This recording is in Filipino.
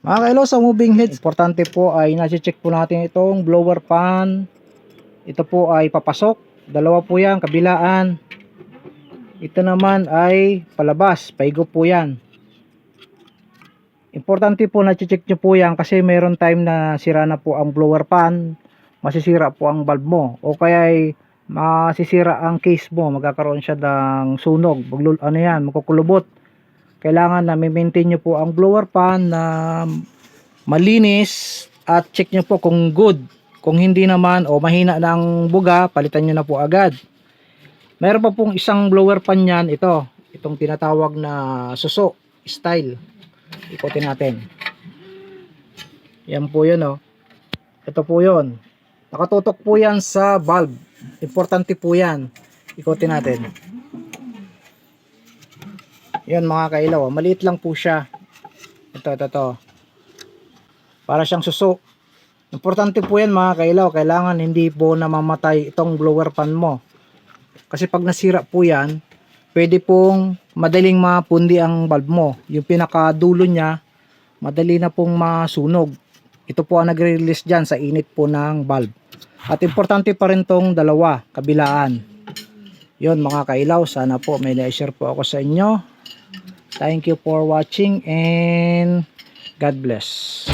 Mga kailaw sa moving heads, importante po ay nasi-check po natin itong blower pan. Ito po ay papasok. Dalawa po yan, kabilaan. Ito naman ay palabas, paigo po yan. Importante po na check nyo po yan kasi mayroon time na sira na po ang blower pan, masisira po ang bulb mo o kaya ay masisira ang case mo, magkakaroon siya ng sunog, maglul ano yan, makukulubot. Kailangan na maintain nyo po ang blower pan na malinis at check nyo po kung good. Kung hindi naman o mahina na ang buga, palitan nyo na po agad. Meron pa pong isang blower pan yan, ito, itong tinatawag na suso style. Ikotin natin. Yan po yun oh. Ito po yun. Nakatutok po yan sa valve. Importante po yan. Ikotin natin. Yan mga kailaw. oh. Maliit lang po siya. Ito, ito, ito. Para siyang suso. Importante po yan mga kailaw. Kailangan hindi po namamatay itong blower pan mo. Kasi pag nasira po yan, pwede pong madaling mapundi ang bulb mo. Yung pinakadulo niya, madali na pong masunog. Ito po ang nagre-release dyan sa init po ng bulb. At importante pa rin tong dalawa, kabilaan. Yon mga kailaw, sana po may na-share po ako sa inyo. Thank you for watching and God bless.